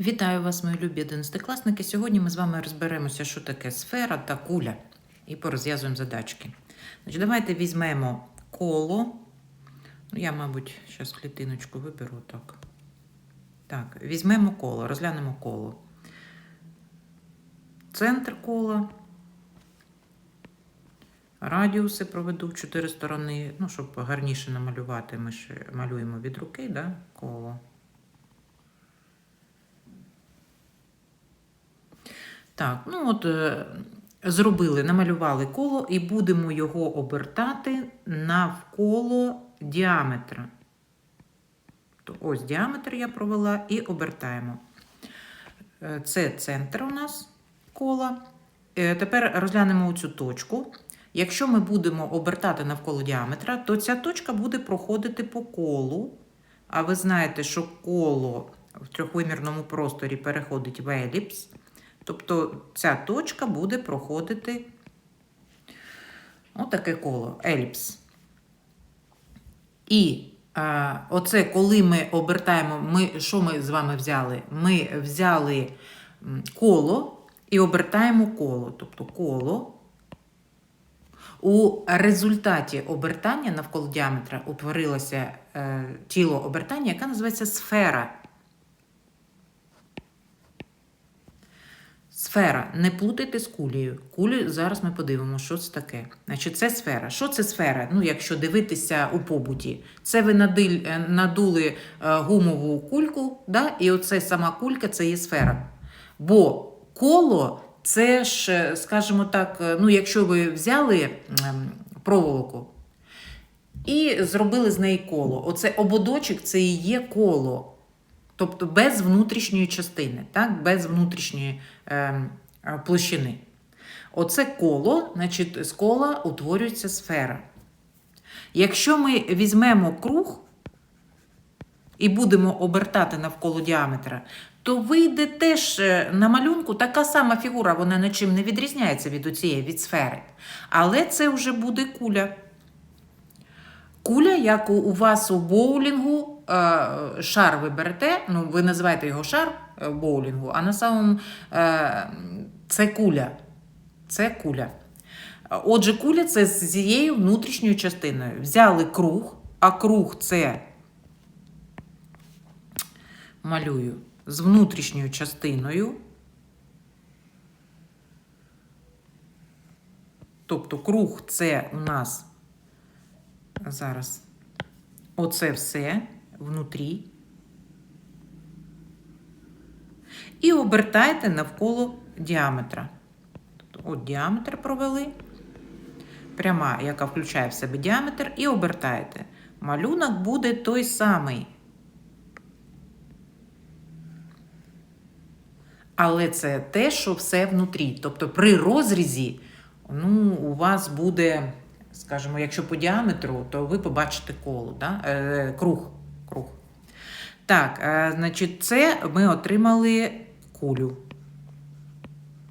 Вітаю вас, мої любі одинадцятикласники. Сьогодні ми з вами розберемося, що таке сфера та куля, і порозв'язуємо задачки. Значить, давайте візьмемо коло. Ну, я, мабуть, зараз клітиночку виберу так. Так, візьмемо коло, розглянемо коло. Центр кола. Радіуси проведу в чотири сторони. Ну, щоб гарніше намалювати, ми ще малюємо від руки, да? коло. Так, ну от е, зробили, намалювали коло і будемо його обертати навколо діаметра. Ось діаметр я провела і обертаємо. Е, Це центр у нас кола. Е, Тепер розглянемо цю точку. Якщо ми будемо обертати навколо діаметра, то ця точка буде проходити по колу. А ви знаєте, що коло в трьохвимірному просторі переходить в еліпс. Тобто ця точка буде проходити отаке коло, еліпс. І а, оце, коли ми обертаємо, ми, що ми з вами взяли? Ми взяли коло і обертаємо коло. Тобто коло. У результаті обертання навколо діаметра утворилося е, тіло обертання, яке називається сфера. Сфера. Не плутайте з кулею. Кулю зараз ми подивимося, що це таке. Значить, це сфера. Що це сфера? Ну, якщо дивитися у побуті, це ви надиль, е, надули е, гумову кульку, да? і оце сама кулька це є сфера. Бо коло це ж, е, скажімо так, ну, якщо ви взяли проволоку і зробили з неї коло. Оце ободочок це і є коло. Тобто без внутрішньої частини, так? без внутрішньої е, е, площини. Оце коло, значить, з кола утворюється сфера. Якщо ми візьмемо круг і будемо обертати навколо діаметра, то вийде теж е, на малюнку така сама фігура, вона нічим не відрізняється від оцієї від сфери. Але це вже буде куля. Куля, як у, вас у боулінгу, шар ви берете, ну ви називаєте його шар е, боулінгу, а на самому е, це куля. Це куля. Отже, куля це з цією внутрішньою частиною. Взяли круг, а круг це малюю з внутрішньою частиною. Тобто круг це у нас зараз оце все внутрі. І обертайте навколо діаметра. От діаметр провели. Пряма, яка включає в себе діаметр, і обертаєте. Малюнок буде той самий. Але це те, що все внутрі. Тобто при розрізі ну, у вас буде, скажімо, якщо по діаметру, то ви побачите коло, да? е, круг. Круг. Так, е, значить, це ми отримали кулю.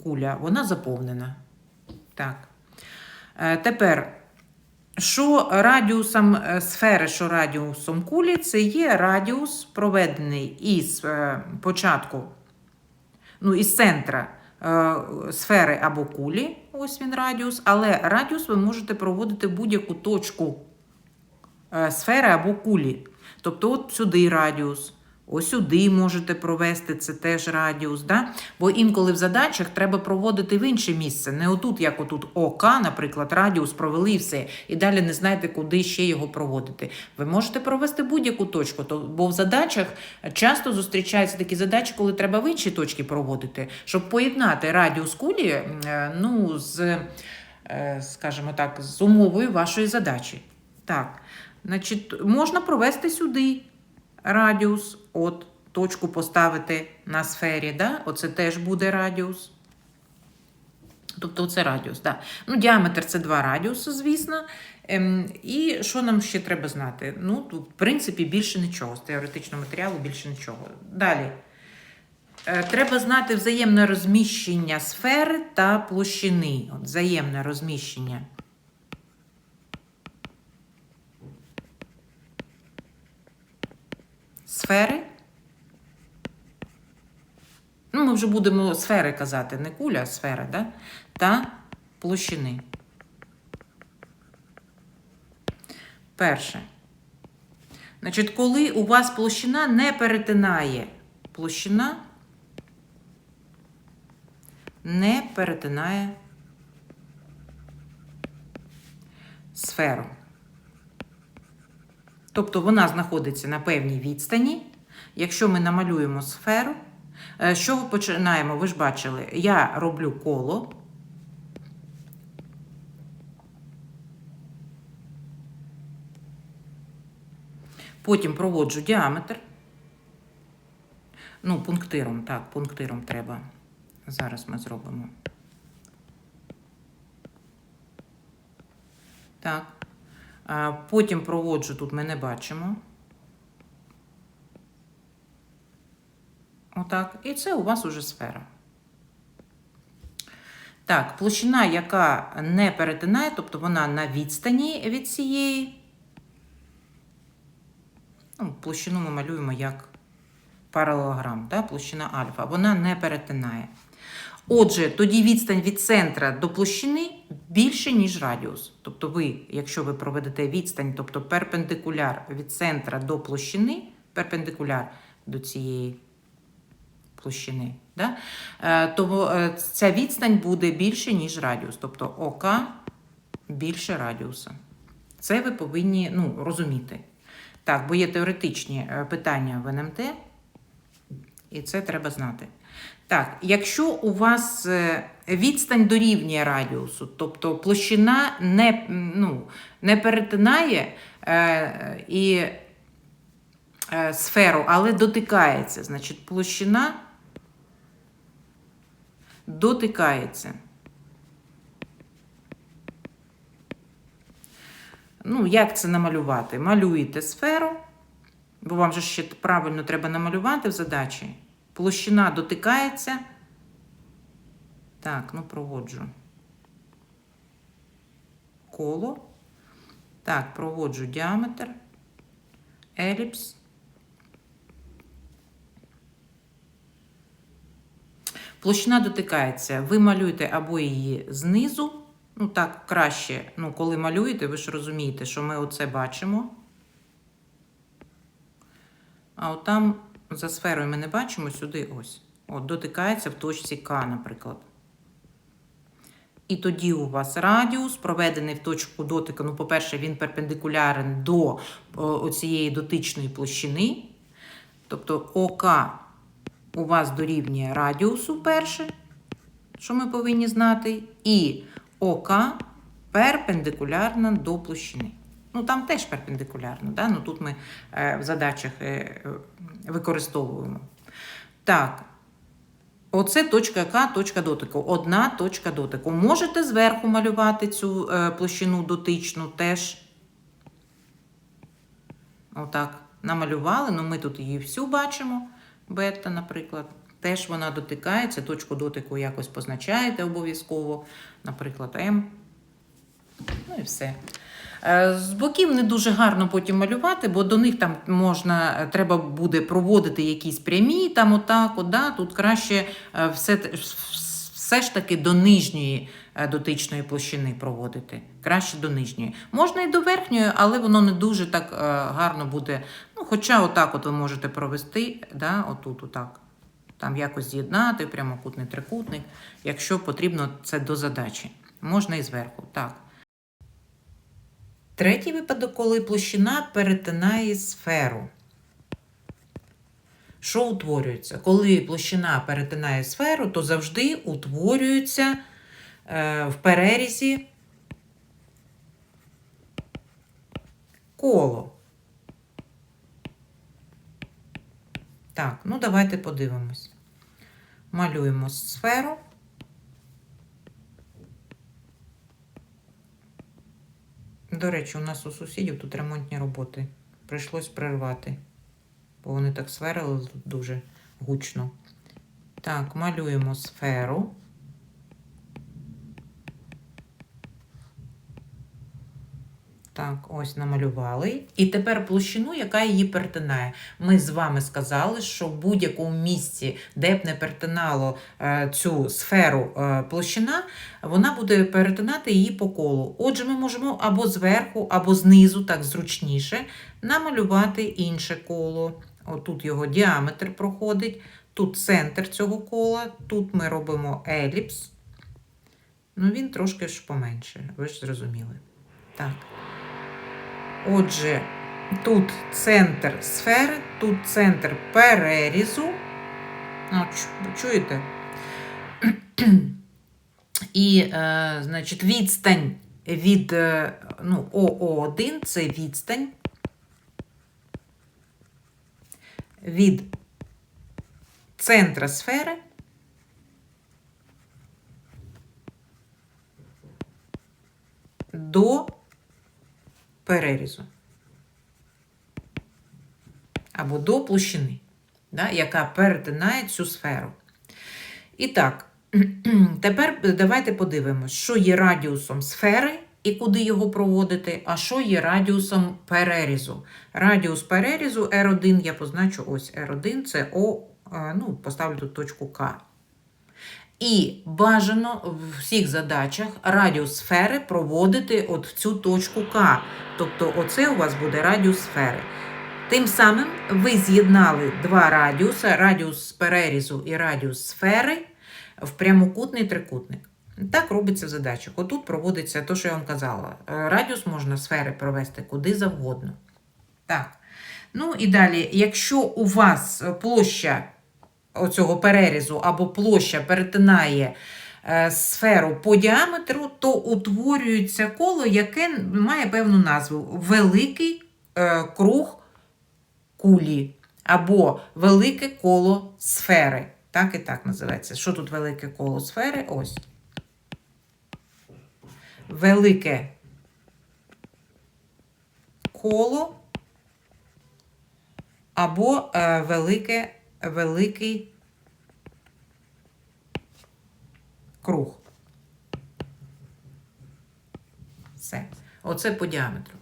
Куля, вона заповнена. Так. Е, тепер, що радіусом е, сфери, що радіусом кулі, це є радіус, проведений із початку ну, із центра сфери або кулі, ось він радіус, але радіус ви можете проводити будь-яку точку сфери або кулі. Тобто, от сюди радіус. Ось сюди можете провести це теж радіус. Да? Бо інколи в задачах треба проводити в інше місце. Не отут, як отут ОК, наприклад, радіус провели все. І далі не знаєте, куди ще його проводити. Ви можете провести будь-яку точку, то, бо в задачах часто зустрічаються такі задачі, коли треба в інші точки проводити, щоб поєднати радіус кулі е, ну, з, е, скажімо так, з умовою вашої задачі. Так, значить, можна провести сюди радіус, от точку поставити на сфері, да? оце теж буде радіус. Тобто це радіус. Да. Ну, Діаметр це два радіуси, звісно. Ем, і що нам ще треба знати? Ну, тут, в принципі, більше нічого. З теоретичного матеріалу більше нічого. Далі. Е, Треба знати взаємне розміщення сфери та площини. От, Взаємне розміщення. Сфери ну ми вже будемо сфери казати, не куля, а сфера, да? та площини. Перше. Значить, коли у вас площина не перетинає площина не перетинає сферу. Тобто вона знаходиться на певній відстані. Якщо ми намалюємо сферу, е, що ми починаємо? Ви ж бачили, я роблю коло. Потім проводжу діаметр. Ну, пунктиром, так, пунктиром треба. Зараз ми зробимо. Так. Потім проводжу, тут ми не бачимо. Отак. І це у вас уже сфера. Так, площина, яка не перетинає, тобто вона на відстані від цієї. Ну, площину ми малюємо як паралелограм, да? площина альфа. Вона не перетинає. Отже, тоді відстань від центра до площини більше, ніж радіус. Тобто ви, якщо ви проведете відстань, тобто перпендикуляр від центра до площини, перпендикуляр до цієї площини, да? е, то е, ця відстань буде більше, ніж радіус. Тобто ОК більше радіуса. Це ви повинні ну, розуміти. Так, бо є теоретичні е, питання в НМТ, і це треба знати. Так, якщо у вас е, відстань дорівнює радіусу, тобто площина не, ну, не перетинає е, і е, сферу, але дотикається, значить площина дотикається. Ну, як це намалювати? Малюєте сферу, бо вам же ще правильно треба намалювати в задачі. Площина дотикається. Так, ну проводжу. Коло. Так, проводжу діаметр, еліпс. Площина дотикається. Ви малюєте або її знизу. Ну, так, краще, ну, коли малюєте, ви ж розумієте, що ми оце бачимо. А от там за сферою ми не бачимо сюди ось. От, дотикається в точці К, наприклад. І тоді у вас радіус, проведений в точку дотику. Ну, по-перше, він перпендикулярен до цієї дотичної площини. Тобто ОК у вас дорівнює радіусу перше, що ми повинні знати, і ОК перпендикулярна до площини. Ну, там теж перпендикулярно, да? ну, тут ми е, в задачах е, е, використовуємо. Так, оце точка К, точка дотику. Одна точка дотику. Можете зверху малювати цю е, площину дотичну теж. Отак, намалювали, ну ми тут її всю бачимо. Бета, наприклад. Теж вона дотикається, точку дотику якось позначаєте обов'язково, наприклад, М. Ну і все. Е, з боків не дуже гарно потім малювати, бо до них там можна, треба буде проводити якісь прямі, там отак, от, да, тут краще е, все, все ж таки до нижньої е, дотичної площини проводити. Краще до нижньої. Можна і до верхньої, але воно не дуже так гарно буде. Ну, Хоча отак от ви можете провести, да, отут, отак. Там якось з'єднати, прямокутний трикутник, якщо потрібно це до задачі. Можна і зверху. Так. Третій випадок, коли площина перетинає сферу. Що утворюється? Коли площина перетинає сферу, то завжди утворюється е, в перерізі коло. Так, ну давайте подивимось. Малюємо сферу. До речі, у нас у сусідів тут ремонтні роботи. Прийшлось прервати, бо вони так сверили дуже гучно. Так, малюємо сферу. Так, ось намалювали. І тепер площину, яка її перетинає. Ми з вами сказали, що в будь-якому місці, де б не перетинало е, цю сферу е, площина, вона буде перетинати її по колу. Отже, ми можемо або зверху, або знизу, так зручніше, намалювати інше коло. Отут його діаметр проходить, тут центр цього кола, тут ми робимо еліпс. Ну, він трошки ж поменше, ви ж зрозуміли. Так. Отже, тут центр сфери, тут центр перерізу. О, чуєте? І, е, значить, відстань від е, ну, ОО1 це відстань від центра сфери до перерізу. Або до площини, да, яка перетинає цю сферу. І так, тепер давайте подивимось, що є радіусом сфери і куди його проводити, а що є радіусом перерізу. Радіус перерізу R1 я позначу ось R1 це О, е, ну, поставлю тут точку К. І бажано в всіх задачах радіус сфери проводити от в цю точку К. Тобто, оце у вас буде радіус сфери. Тим самим ви з'єднали два радіуса: радіус перерізу і радіус сфери в прямокутний трикутник. Так робиться в задачах. Отут проводиться те, що я вам казала. Е, Радіус можна сфери провести куди завгодно. Так. Ну і далі, якщо у вас площа оцього перерізу або площа перетинає е, сферу по діаметру, то утворюється коло, яке має певну назву великий е, круг кулі або велике коло сфери. Так і так називається. Що тут велике коло сфери? Ось. Велике коло або е, велике, великий круг. Все. Оце по діаметру.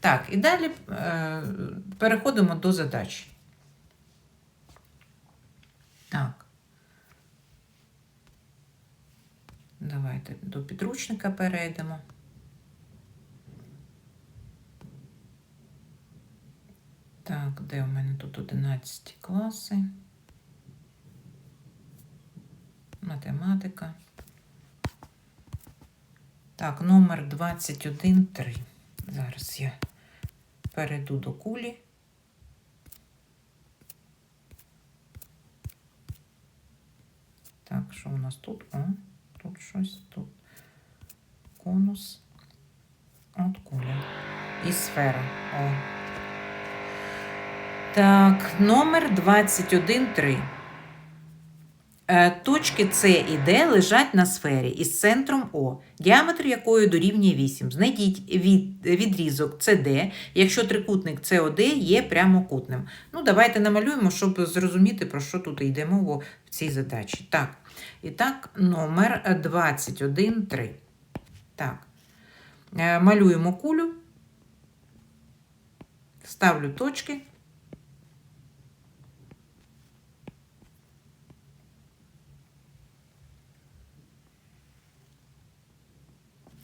Так, і далі е, переходимо до задачі. Так. Давайте до підручника перейдемо. Так, де у мене тут 11 класи? Математика. Так, номер 21.3. Зараз я перейду до кулі. Так, що у нас тут? О, тут щось, тут конус. От куля. І сфера. О. Так, номер 21.3. Е, Точки С і Д лежать на сфері із центром О, діаметр якої дорівнює 8. Знайдіть від, відрізок CD, якщо трикутник COD є прямокутним. Ну, давайте намалюємо, щоб зрозуміти, про що тут йде мова в цій задачі. Так, і так, номер 21.3. Так, Е, малюємо кулю, ставлю точки.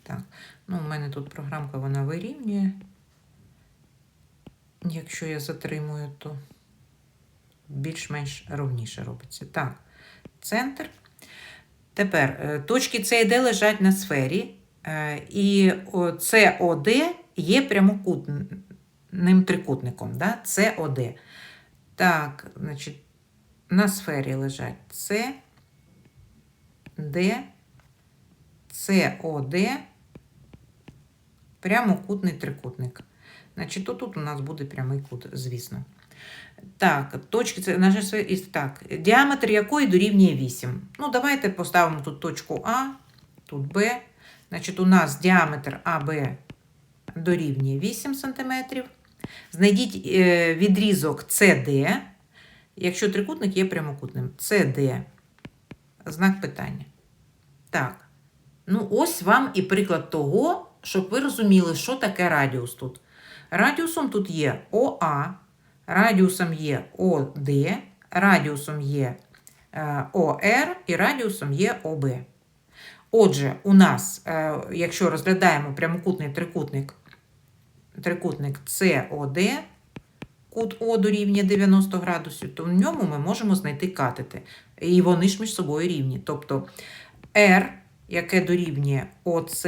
Так, ну, у мене тут програмка вона вирівнює. Якщо я затримую, то більш-менш ровніше робиться. Так, центр. Тепер е, точки С і Д лежать на сфері, е, і СОД є прямокутним трикутником. Да? СОД. Так, значить, на сфері лежать С, Д, СОД, прямокутний трикутник. Значить, то тут у нас буде прямий кут, звісно. Так, точки це сфера. Так, діаметр якої дорівнює 8. Ну, давайте поставимо тут точку А, тут Б. Значить, у нас діаметр АБ дорівнює 8 см. Знайдіть е, відрізок CD, якщо трикутник є прямокутним. CD. Знак питання. Так. Ну, ось вам і приклад того, щоб ви розуміли, що таке радіус тут. Радіусом тут є ОА, радіусом є ОД, радіусом є е, ОР і радіусом є ОБ. Отже, у нас, е, якщо розглядаємо прямокутний трикутник, трикутник СОД, кут О дорівнює 90 градусів, то в ньому ми можемо знайти катети. І вони ж між собою рівні. Тобто R, яке дорівнює ОС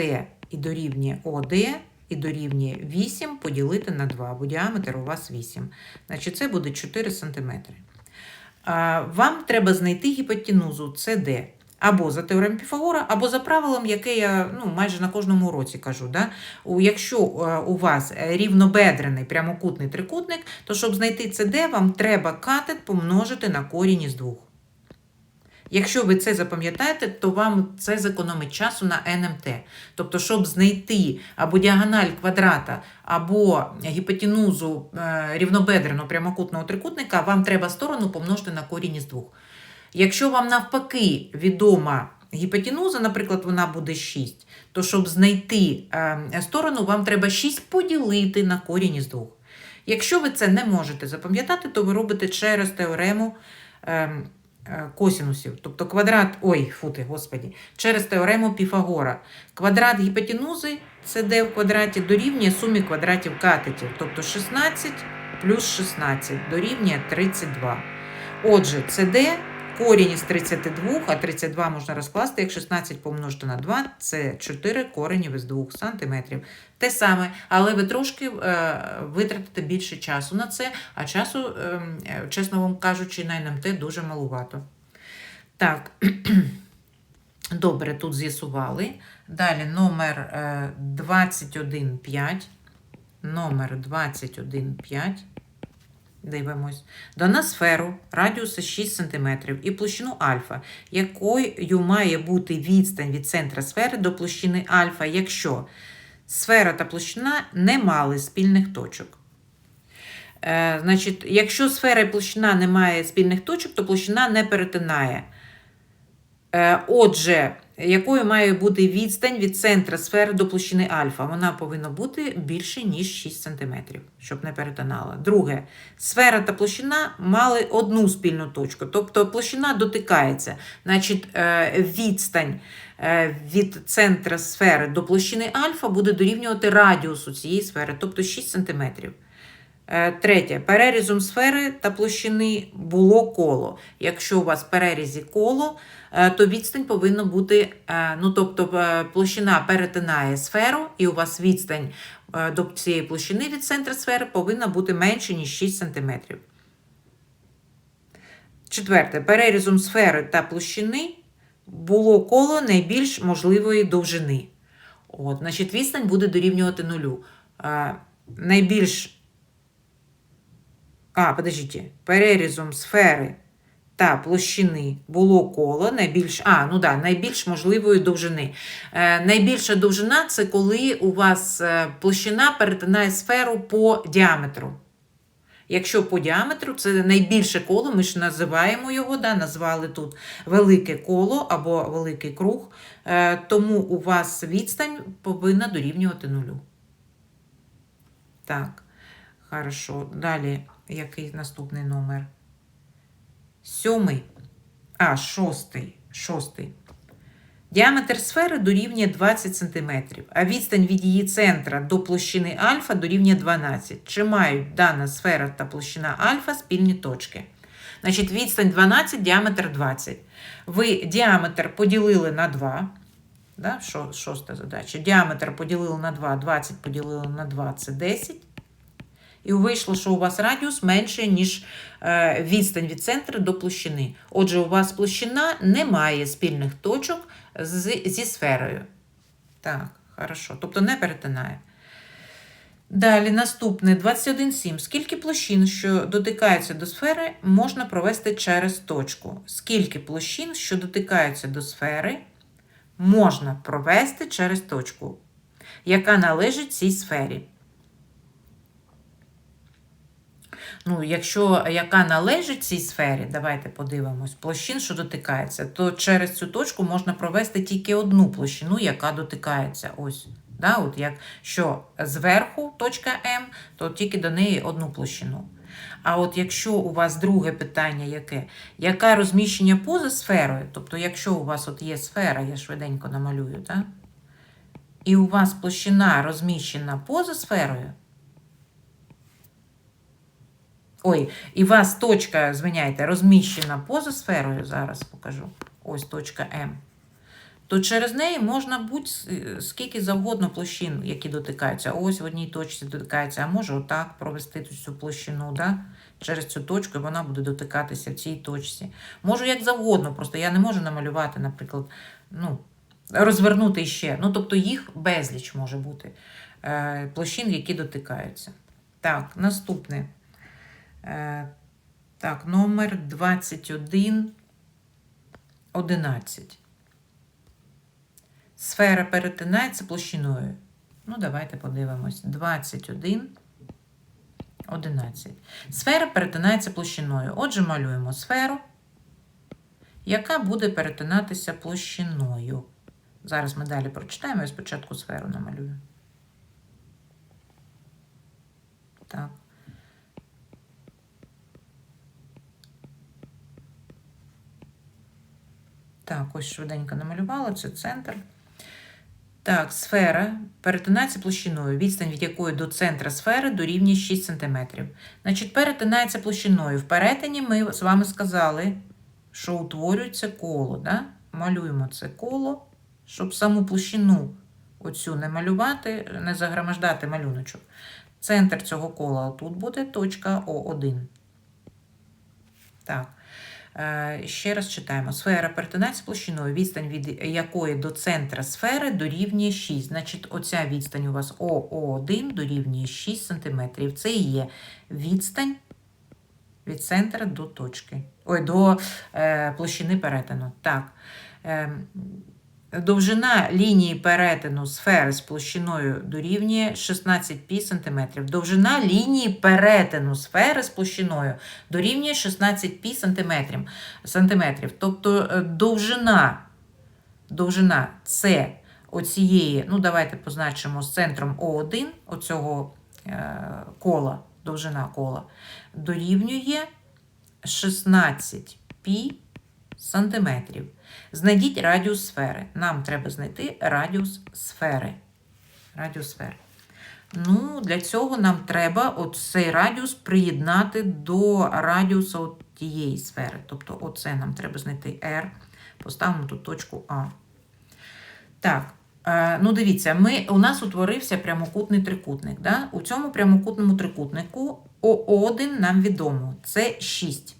і дорівнює ОД, і дорівнює 8 поділити на 2, бо діаметр у вас 8. Значить, це буде 4 см. Вам треба знайти гіпотенузу CD або за теоремою Піфагора, або за правилом, яке я ну, майже на кожному уроці кажу. Да? Якщо е, у вас рівнобедрений прямокутний трикутник, то щоб знайти CD, вам треба катет помножити на корінь із двох. Якщо ви це запам'ятаєте, то вам це зекономить часу на НМТ. Тобто, щоб знайти або діагональ квадрата, або гіпотенузу е, рівнобедреного прямокутного трикутника, вам треба сторону помножити на корінь із двох. Якщо вам навпаки відома гіпотенуза, наприклад, вона буде 6, то щоб знайти е, сторону, вам треба 6 поділити на корінь із двох. Якщо ви це не можете запам'ятати, то ви робите через теорему е, е, косінусів. Тобто квадрат, ой, фути, господі, через теорему Піфагора. Квадрат гіпотенузи це d в квадраті дорівнює сумі квадратів катетів. Тобто 16 плюс 16 дорівнює 32. Отже, це d корінь із 32, а 32 можна розкласти, як 16 помножити на 2, це 4 коренів із 2 см. Те саме, але ви трошки е, витратите більше часу на це, а часу, е, е, чесно вам кажучи, на НМТ дуже малувато. Так, добре, тут з'ясували. Далі номер е, 21,5. Номер 21,5. Дивимось. Дана сферу радіуса 6 см і площину альфа, якою має бути відстань від центра сфери до площини альфа, якщо сфера та площина не мали спільних точок. Е, значить, якщо сфера і площина не має спільних точок, то площина не перетинає. Е, Отже, якою має бути відстань від центра сфери до площини альфа? Вона повинна бути більше, ніж 6 см, щоб не перетинала. Друге, сфера та площина мали одну спільну точку, тобто площина дотикається. Значить, е, відстань е, від центра сфери до площини альфа буде дорівнювати радіусу цієї сфери, тобто 6 см. Е, Третє, перерізом сфери та площини було коло. Якщо у вас в перерізі коло, е, то відстань повинна бути, е, ну тобто площина перетинає сферу, і у вас відстань до цієї площини від центра сфери повинна бути менше, ніж 6 см. Четверте, перерізом сфери та площини було коло найбільш можливої довжини. От, значить, відстань буде дорівнювати нулю. Найбільш а, подождіть, перерізом сфери та площини було коло найбільш, а, ну да, найбільш можливої довжини. Е, найбільша довжина це коли у вас е, площина перетинає сферу по діаметру. Якщо по діаметру це найбільше коло, ми ж називаємо його, да, назвали тут велике коло або великий круг, е, тому у вас відстань повинна дорівнювати нулю. Так, хорошо. Далі, який наступний номер? Сьомий. А, шостий. Шостий. Діаметр сфери дорівнює 20 см, а відстань від її центра до площини альфа дорівнює 12. Чи мають дана сфера та площина альфа спільні точки? Значить, відстань 12, діаметр 20. Ви діаметр поділили на 2. Да? Шо- Шоста задача. Діаметр поділили на 2, 20 поділили на 2 це 10. І вийшло, що у вас радіус менше, ніж е, відстань від центру до площини. Отже, у вас площина не має спільних точок зі сферою. Так, хорошо. Тобто не перетинає. Далі наступне 21,7. Скільки площин, що дотикаються до сфери, можна провести через точку? Скільки площин, що дотикаються до сфери, можна провести через точку, яка належить цій сфері? Ну, якщо яка належить цій сфері, давайте подивимось, площин, що дотикається, то через цю точку можна провести тільки одну площину, яка дотикається. Ось Да? От якщо зверху точка М, то тільки до неї одну площину. А от якщо у вас друге питання яке? Яке розміщення поза сферою? Тобто, якщо у вас от є сфера, я швиденько намалюю, так? і у вас площина розміщена поза сферою. Ой, і вас точка, звиняйте, розміщена поза сферою, зараз покажу. Ось точка М. То через неї можна будь скільки завгодно площин, які дотикаються. Ось в одній точці дотикається, а може отак провести цю площину, да? через цю точку, і вона буде дотикатися в цій точці. Можу як завгодно, просто я не можу намалювати, наприклад, ну, розвернути ще. Ну, тобто їх безліч може бути е, площин, які дотикаються. Так, наступне. Е, так, номер 21, 11. Сфера перетинається площиною. Ну, давайте подивимось. 21, 11. Сфера перетинається площиною. Отже, малюємо сферу, яка буде перетинатися площиною. Зараз ми далі прочитаємо, я спочатку сферу намалюю. Так. Так, ось швиденько намалювала, це центр. Так, сфера перетинається площиною, відстань від якої до центра сфери дорівнює 6 см. Значить, перетинається площиною. В перетині ми з вами сказали, що утворюється коло. Да? Малюємо це коло, щоб саму площину оцю не малювати, не загромождати малюночок. Центр цього кола тут буде точка О1. Так. Е, ще раз читаємо. Сфера перетинається площиною, відстань від якої до центра сфери дорівнює 6. Значить, оця відстань у вас ОО1 дорівнює 6 см. Це і є відстань від центра до точки. Ой, до е, площини перетину. Так. Е, Довжина лінії перетину сфери з площиною дорівнює 16 пі см. Довжина лінії перетину сфери з площиною дорівнює 16 пі сантиметрів. Тобто е, довжина, довжина це оцієї, ну давайте позначимо з центром О1, оцього е, кола, довжина кола, дорівнює 16 пі сантиметрів. Знайдіть радіус сфери. Нам треба знайти радіус сфери. Радіус сфери. Ну, Для цього нам треба цей радіус приєднати до радіуса тієї сфери. Тобто, оце нам треба знайти R. Поставимо тут точку А. Так, е, ну дивіться, ми, у нас утворився прямокутний трикутник. Да? У цьому прямокутному трикутнику О1 нам відомо це 6.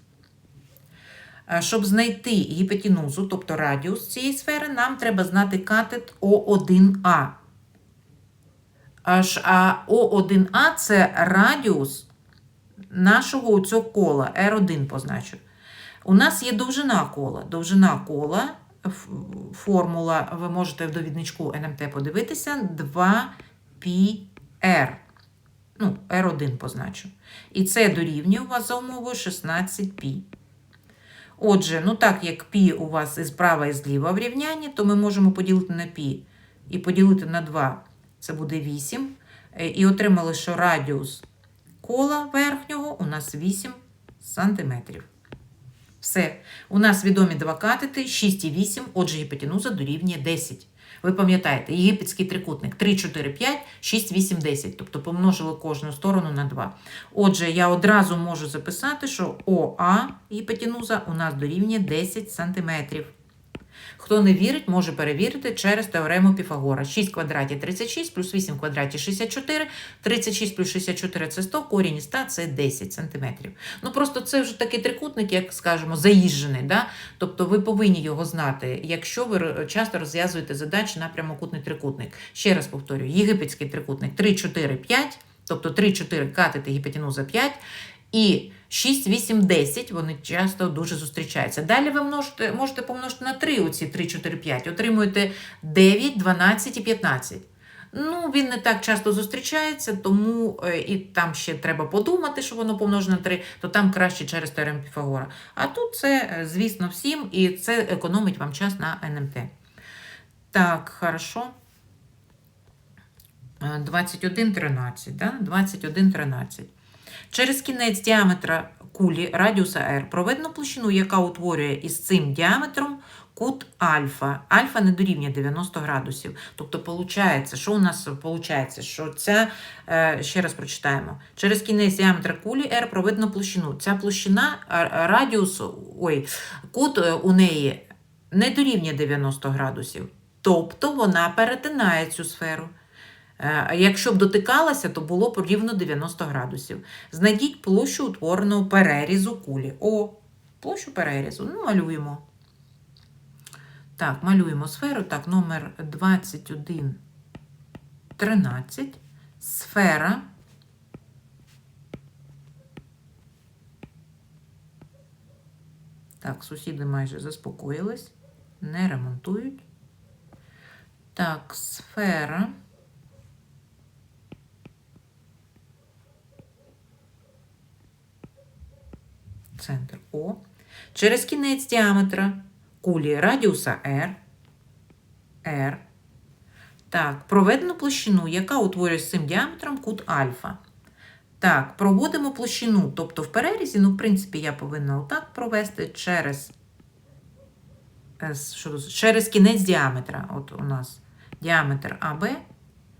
Е, щоб знайти гіпотенузу, тобто радіус цієї сфери, нам треба знати катет О1А. А О1А це радіус нашого цього кола, R1 позначу. У нас є довжина кола. Довжина кола, формула, ви можете в довідничку НМТ подивитися, 2πr. Ну, R1 позначу. І це дорівнює у вас за умовою 16π. Отже, ну так як пі у вас і справа і зліва в рівнянні, то ми можемо поділити на пі і поділити на 2, це буде 8. Е, і отримали, що радіус кола верхнього у нас 8 см. Все. У нас відомі два катети 6 і 8, отже, гіпотенуза дорівнює 10. Ви пам'ятаєте, єгипетський трикутник 3, 4, 5, 6, 8, 10. Тобто помножили кожну сторону на 2. Отже, я одразу можу записати, що ОА гіпотенуза у нас дорівнює 10 см. Хто не вірить, може перевірити через теорему Піфагора. 6 квадратів 36, плюс 8 квадратів 64, 36 плюс 64 це 100, корінь 100 це 10 см. Ну просто це вже такий трикутник, як скажемо, заїжджений. Да? Тобто ви повинні його знати, якщо ви часто розв'язуєте задачі на прямокутний трикутник. Ще раз повторюю, єгипетський трикутник 3, 4, 5, тобто 3, 4 катети гіпотенуза 5. І 6, 8, 10, вони часто дуже зустрічаються. Далі ви множите, можете помножити на 3, оці 3, 4, 5, отримуєте 9, 12 і 15. Ну, він не так часто зустрічається, тому е, і там ще треба подумати, що воно помножено на 3, то там краще через теорему Піфагора. А тут це, е, звісно, всім, і це економить вам час на НМТ. Так, хорошо. Е, 21, 13, да? 21, 13. Через кінець діаметра кулі радіуса R проведено площину, яка утворює із цим діаметром кут альфа. Альфа не дорівнює 90 градусів. Тобто, виходить, що у нас виходить? Що ця, е, ще раз прочитаємо, через кінець діаметра кулі R проведено площину. Ця площина а, радіус, ой, кут е, у неї не дорівнює 90 градусів. Тобто вона перетинає цю сферу. Е, Якщо б дотикалася, то було б рівно 90 градусів. Знайдіть площу утвореного перерізу кулі. О, площу перерізу. Ну, малюємо. Так, малюємо сферу. Так, номер 21, 13. Сфера. Так, сусіди майже заспокоїлись, не ремонтують. Так, сфера. Центр О. Через кінець діаметра кулі радіуса R. R. Так, проведено площину, яка утворює з цим діаметром кут альфа. Так, проводимо площину, тобто в перерізі, ну, в принципі, я повинна отак провести через, е, через кінець діаметра. От у нас діаметр АБ.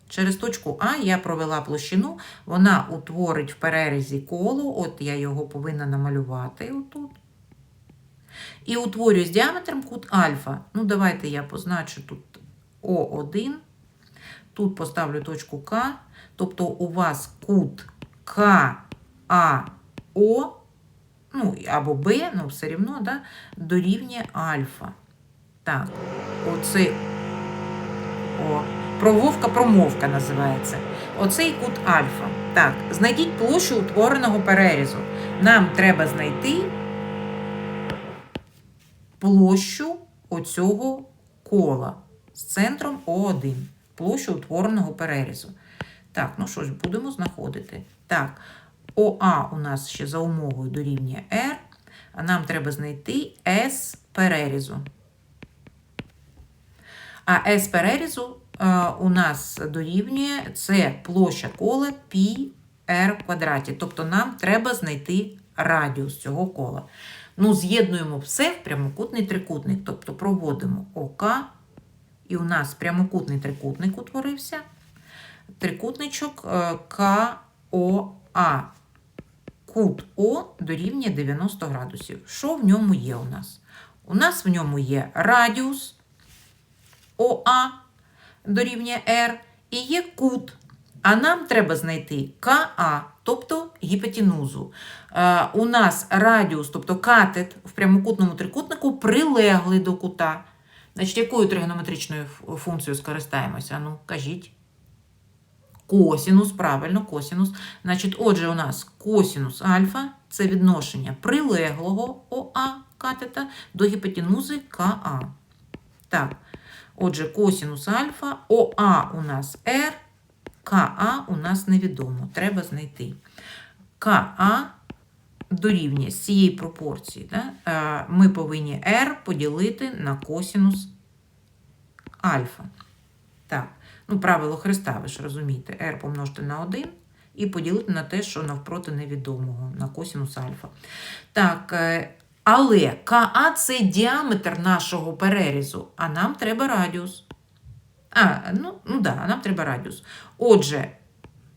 Через точку А я провела площину, вона утворить в перерізі коло, от я його повинна намалювати отут. І утворюю з діаметром кут альфа. Ну, давайте я позначу тут О1. Тут поставлю точку К. Тобто у вас кут КАО, ну, або Б, ну, все рівно, да, дорівнює альфа. Так, оцей о, прововка промовка називається. Оцей кут альфа. Так, знайдіть площу утвореного перерізу. Нам треба знайти площу оцього кола з центром О1. Площу утвореного перерізу. Так, ну що ж, будемо знаходити. Так, ОА у нас ще за умовою дорівнює R, а нам треба знайти S перерізу. А S перерізу у нас дорівнює це площа кола π r квадраті. Тобто нам треба знайти радіус цього кола. Ну, з'єднуємо все в прямокутний трикутник. Тобто проводимо ОК, і у нас прямокутний трикутник утворився. Трикутничок е, КОА. Кут О дорівнює 90 градусів. Що в ньому є у нас? У нас в ньому є радіус ОА дорівнює R і є кут. А нам треба знайти КА, тобто гіпотенузу. Е, у нас радіус, тобто катет в прямокутному трикутнику прилеглий до кута. Значить, якою тригонометричною функцією скористаємося? Ну, кажіть. Косінус, правильно, косінус. Значить, отже, у нас косінус альфа це відношення прилеглого ОА катета до гіпотенузи КА. Так, отже, косінус альфа, ОА у нас R, КА у нас невідомо. Треба знайти. КА дорівнює з цієї пропорції. Да? е, Ми повинні R поділити на косінус альфа. Так, ну правило Христа, ви ж розумієте, r помножити на 1 і поділити на те, що навпроти невідомого, на косінус альфа. Так, е, але КА це діаметр нашого перерізу, а нам треба радіус. А, ну, ну да, нам треба радіус. Отже,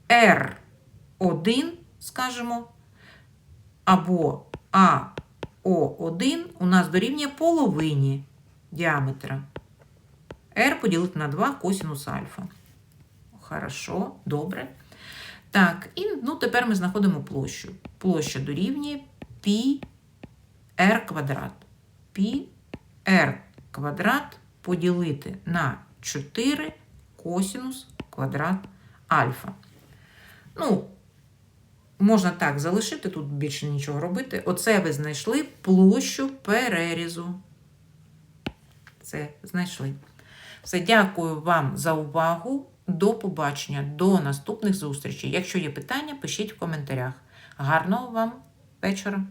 R1, скажімо, або АО1 у нас дорівнює половині діаметра. R поділити на 2 косінус альфа. Хорошо, добре. Так, і ну, тепер ми знаходимо площу. Площа дорівнює π r квадрат. Π r квадрат поділити на 4 косінус квадрат альфа. Ну, можна так залишити, тут більше нічого робити. Оце ви знайшли площу перерізу. Це знайшли. Все, дякую вам за увагу. До побачення, до наступних зустрічей. Якщо є питання, пишіть в коментарях. Гарного вам вечора!